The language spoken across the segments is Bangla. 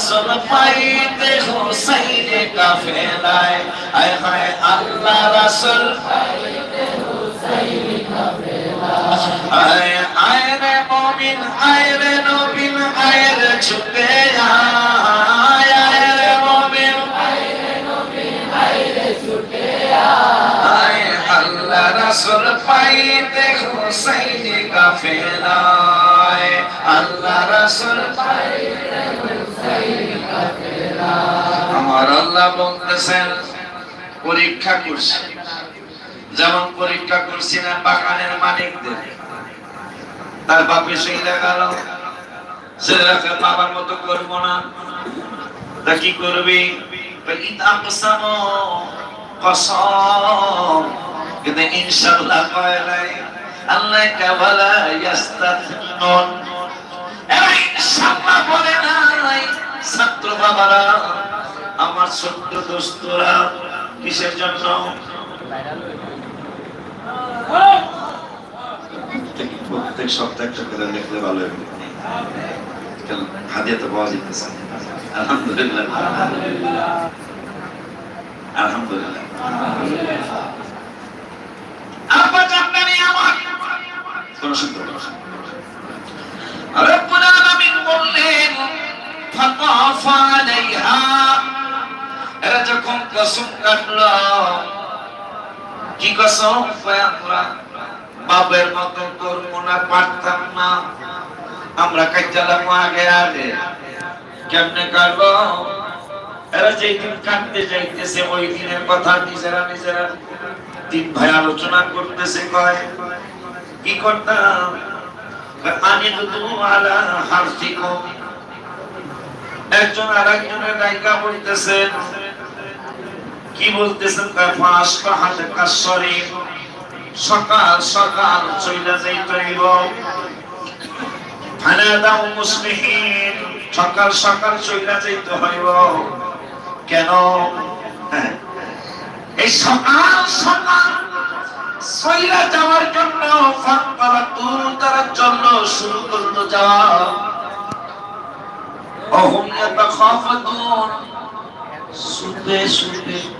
রসুল পাইতে হুসাইনে কাফেলায়। আয় হায় আল্লাহ রসুল। আয় আয় রে মুমিন, আয় রে নবীন, আয় রে ছুটে আয়। আয় রে মুমিন। আয় আল্লাহ রাসূল পাইতে হুসাইনি কাফেলায়। আল্লাহ রাসূল আমার আল্লাহ বলতেছেন, পরীক্ষা করছি। যেমন পরীক্ষা করছি না বাগানের মালিকদের। তার বাপে শহীদা গেল। ছেলেরাকে বাবার মতো করব না। তা কি করবি? ছাত্র বাবারা ছোট্ট দোস্তরা কিসের জন্য? প্রত্যেক সপ্তাহে একটা করে লিখলে ভালো হবে। হাদিয়া তো পাওয়া যেতেছে আলহামদুলিল্লাহ। আলহামদুলিল্লাহ। আব্বা জানবেন আমার। কোন সুন্দর রব্বুল আলামিন বললেন ফাতাফ আলাইহা এরা যখন কসম কাটলো, কি কসম? আমরা বাপের মতো করব না, পারতাম না। আমরা কাটালাম আগে আগে। কেমনে কাটবো? এরা যেই দিন কাটতে যাইতেছে ওই দিনের কথা নিজেরা নিজেরা তিন ভাই আলোচনা করতেছে, কয়, কি করতাম? আমি দুদু আলা হারসিকম একজন আর একজনের নায়িকা বলতেছেন কি বলতেছেন? সকাল সকাল চইলা যাইতে হইব। মুসলিহিন সকাল সকাল চইলা যাইতে হইব। কেন? হ্যাঁ, এই সকাল সকাল চইলা যাওয়ার জন্য তারা জন্য শুরু করল যাওয়া। অহম ইয়াতাখাফাতুন শুতে শুতে কথার জন্য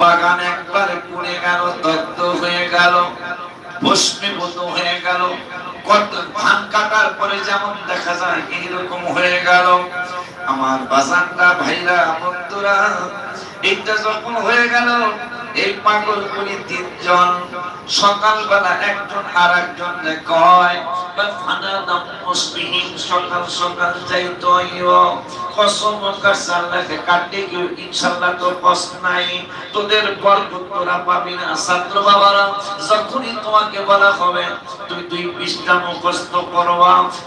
বাগান একবারে পুড়ে গেল, দগ্ধ হয়ে গেল, ভস্মীভূত হয়ে গেল। কত ধান কাটার পরে যেমন দেখা যায় এইরকম হয়ে গেল। আমার বাজানরা, ভাইরা, বন্ধুরা, এইটা যখন হয়ে গেল, এই পাগল গুলি তিনজন, সকালবেলা একজন আর একজন কয় তুমি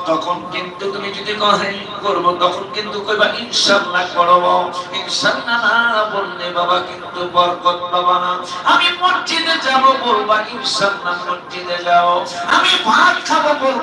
তখন কিন্তু তুমি যদি করব, তখন কিন্তু কইবা ইনশাআল্লাহ করব ইনশাআল্লাহ না বললে বাবা কিন্তু বরকত পাবা না। আমি মসজিদে যাব বলবা ইনশাআল্লাহ মসজিদে যাও। আমি ভাত খাব বলবা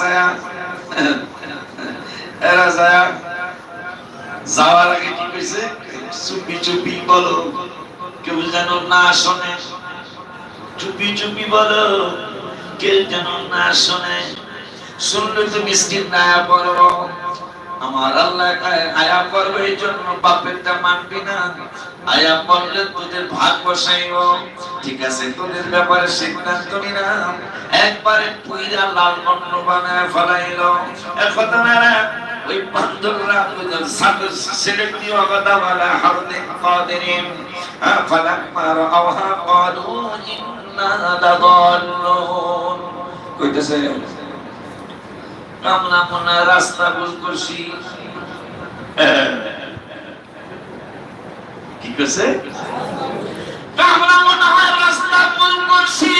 এখন এরা যায় যাওয়ার আগে কি কইছে? চুপি চুপি বলো, কেউ যেন না শোনে। চুপি চুপি বলো, কেউ যেন না শোনে। শুনলে তো মিষ্টির না পড়ব আমার আল্লাহ আয়া করবে জন্য বাপেরটা মানবি না। আয়া বললে তোদের ভাগ বসাইব। ঠিক আছে, তোদের ব্যাপারে সিদ্ধান্ত নিলাম। একবারে পুইরা লাল অন্ন বানায় ফলাইল। একথা না ওই বান্দররা সাদর সিলেক্টি ওয়াগাদা ওয়ালা হারদিন কাদিরিন। ফালাম্মা রাআওহা ক্বালু ইন্না লাদাল্লুন। কইতেছে মনে রাস্তা ভুল করছি। কি হয় রাস্তা ভুল করছি।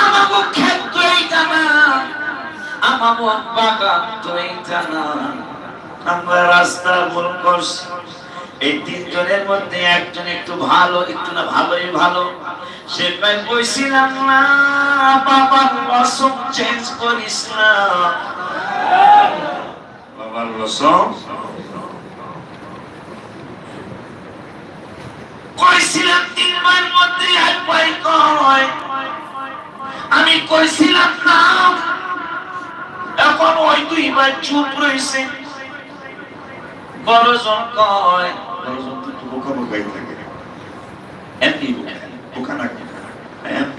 আমাকে আমাকে আমরা রাস্তা ভুল করছি। এই তিনজনের মধ্যে একজন একটু ভালো, একটু না ভালোই ভালো। সে পাই বইছিলাম না বাবার রসম চেঞ্জ করিস না। বাবার রসম? কইছিলাম তিনবার মধ্যে একবার কয়। আমি কইছিলাম না এখন ওই দুইবার চুপ রইছে। বড়জন কয়। বড়জন তো একটু বোকা বোকাই থাকে এমনি বোকা বোকা না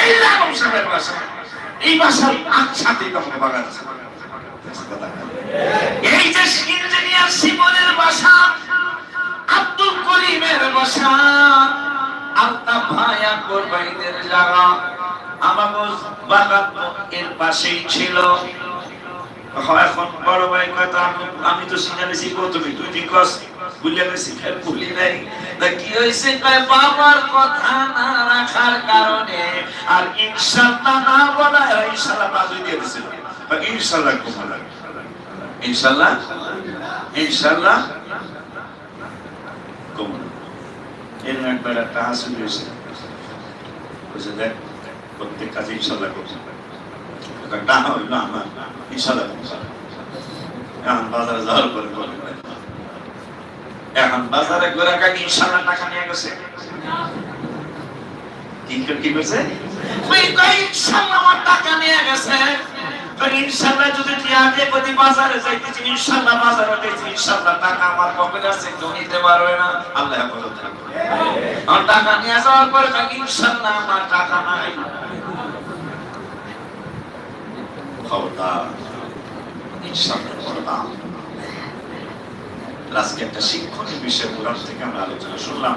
এই রকম সাহেবের বাসা এই বাগান আছে। এই যে ইঞ্জিনিয়ার শিবনের বাসা, আব্দুল করিমের বাসা, আলতাফ ভাইয়া কোরবাইদের জায়গা। আমাগো বাগান তো এর পাশেই ছিল। এখন বড় ভাই কথা আমি- তো প্রথমে। তুই ঠিক কস ভুলে নাই। তা কি হয়েছে বাবার কথা না রাখার কারণে আর ইনশাল্লাহ না বলা ইনশাল্লাহ বাজু দিয়ে দিছিল ইনশাল্লাহ ইনশাল্লাহ ইনশাল্লাহ একবার একটা হাসি হয়েছে বুঝে দেখ, প্রত্যেক কাজে ইনশাল্লাহ করছে টাকা হইল আমার। করছে এখন বাজারে যাওয়ার পরে বলে এখন বাজারে ঘোরা কাকি ইনশাল্লাহ টাকা নিয়ে গেছে? কি করছে? ইনশাল্লাহ আমার টাকা নিয়ে গেছে। ইনশাল্লাহ যদি তুই আগে প্রতি বাজারে যাইতেছি, ইনশাল্লাহ বাজারে যাইতেছি, ইনশাল্লাহ টাকা আমার পকেটে আছে, কেউ নিতে পারবে না। আল্লাহ হেফাজত রাখবে আমার টাকা নিয়ে যাওয়ার পরে ইনশাল্লাহ আমার টাকা নাই। খবরদার। ইনশাল্লাহ খবরদার আজকে একটা শিক্ষণীয় বিষয় কোরআন থেকে আমরা আলোচনা শুনলাম।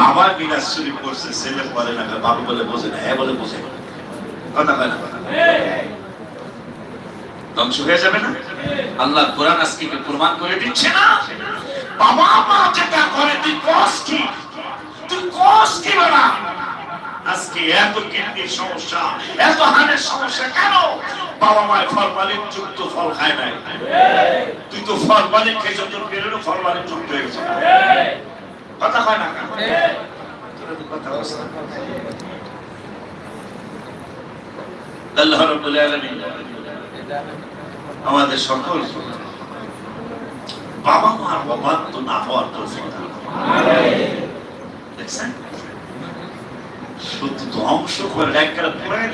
বাবা মিরাজ শরীফ করছে, ছেলে পরে না বাবা বলে বোঝে না হ্যাঁ বলে বোঝে। কথা হয় না ধ্বংস হয়ে যাবে না? আল্লাহ কোরআন আজকে প্রমাণ করে দিচ্ছে না? বাবা মা যেটা করে, তুই কস তুই কস কি বাবা? আজকে এত কিডনির সমস্যা, এত হাড়ের সমস্যা কেন? বাবা মায়ের ফরমালিন যুক্ত ফল খায় নাই। তুই তো ফরমালিন খেয়েছ তোর পেরেরও ফরমালিন যুক্ত হয়ে গেছে। কথা হয় না আল্লাহ রাব্বুল আলামিন আমাদের সকল বাবা মার অবাধ্য না হওয়ার। দেখছেন? শুধু ধ্বংস করে একটা পুরাই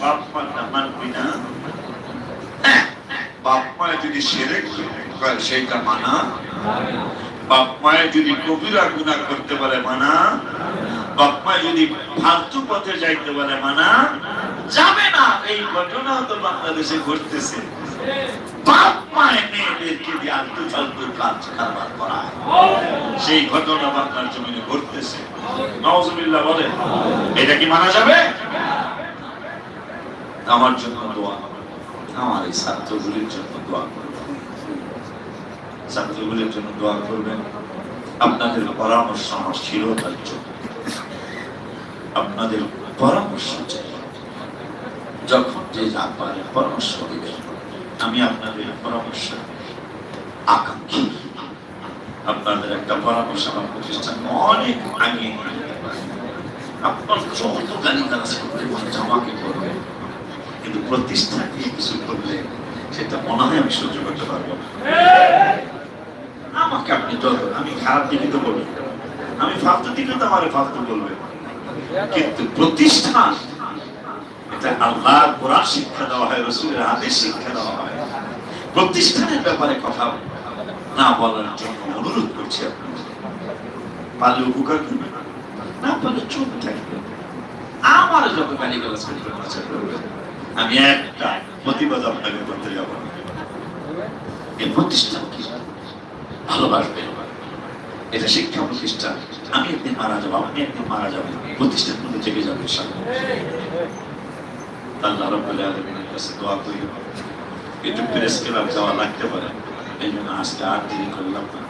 বাপ মা না। হ্যাঁ, বাপ মায়ের যদি সেরে সেইটা মানা। বাপ মায়ের যদি কবিরা গুণা করতে পারে মানা। বাপ মায়ের যদি ফালতু পথে যাইতে পারে মানা। যাবে না এই ঘটনা তো বাংলাদেশে ঘটতেছে। মানা জন্য দোয়া ছাত্রগুলির জন্য দোয়া করবেন। আপনাদের পরামর্শ আমার চিরতার জন্য। আপনাদের পরামর্শ চাই যখন যে যা পারে পরামর্শ দিবেন। আমি আপনাদের পরামর্শ আকাঙ্ক্ষী। আপনাদের একটা পরামর্শ আমার প্রতিষ্ঠান অনেক আগে আপনার যত গালি গালাজ করতে আমাকে করবে কিন্তু প্রতিষ্ঠা দিয়ে কিছু করলে সেটা মনে হয় আমি সহ্য করতে পারব। আমাকে আপনি যত আমি খারাপ দিকে তো বলি। আমি ফালতু দিকে তো আমার ফালতু বলবে। কিন্তু প্রতিষ্ঠান এটা আল্লাহ কোরআন শিক্ষা দেওয়া হয়, রসুলের আদেশ শিক্ষা দেওয়া হয়। প্রতিষ্ঠানের ব্যাপারে কথা না বলার জন্য অনুরোধ করছি আপনি পারলে উপকার করবেন। না পারলে চুপ থাকবেন। আমার যত গালি গালাজ। আমি একটা প্রতিবাদ আপনাকে করতে যাব। এই প্রতিষ্ঠান কি? ভালোবাসবে। এটা শিক্ষা প্রতিষ্ঠান। আমি একদিন মারা যাব, আপনি একদিন মারা যাবেন। প্রতিষ্ঠান কিন্তু জেগে যাবে? ইনশাআল্লাহ। আল্লাহ রব্বুল আলমিনের কাছে দোয়া করি। একটু প্রেস ক্লাব যাওয়া লাগতে পারে। এই জন্য আজকে আর দেরি করলাম না।